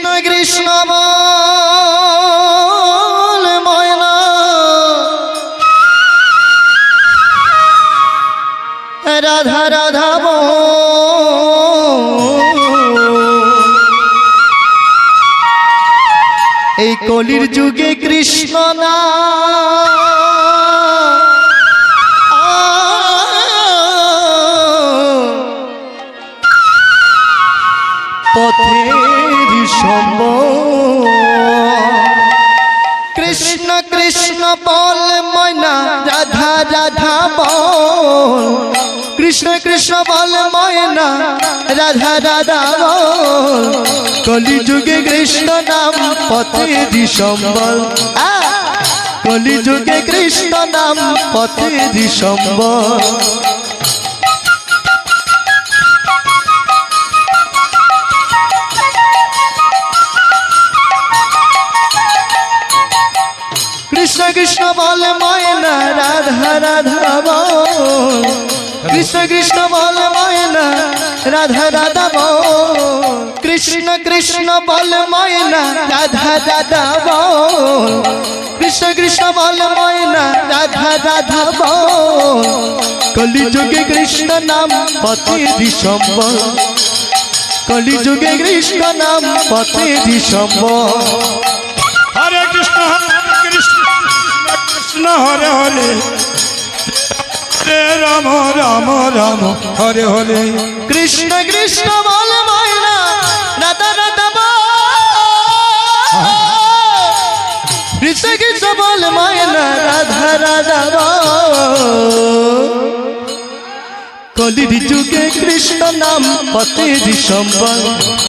কৃষ্ণ কৃষ্ণ ময়না রাধা রাধা। এই কলির যুগে কৃষ্ণ না পথের সম্ভ কৃষ্ণ কৃষ্ণ বল, ময়না, রাধা রাধা বল। কৃষ্ণ কৃষ্ণ বল, ময়না, রাধা রাধা বল। কলি যুগে কৃষ্ণ নাম পথের সম্বল। কলি যুগে কৃষ্ণ নাম পথের সম্বল। কৃষ্ণ বল ময়না, রাধা রাধা বল। কৃষ্ণ কৃষ্ণ বল ময়না, রাধা রাধা বল। কৃষ্ণ কৃষ্ণ বল ময়না, রাধা রাধা বল। কৃষ্ণ কৃষ্ণ বল ময়না, রাধা রাধা বল। কলি যুগে কৃষ্ণ নাম পথে দিশম্বর কলি যুগে কৃষ্ণ নাম পথে দিশম্বর হরে হরে। রাম রাম রাম, হরে হরে। কৃষ্ণ কৃষ্ণ বল ময়না রাধা রাধা কৃষ্ণ কৃষ্ণ বল ময়না রাধা রাধা কলির যুগে কৃষ্ণ নাম, পথে দিশম্বর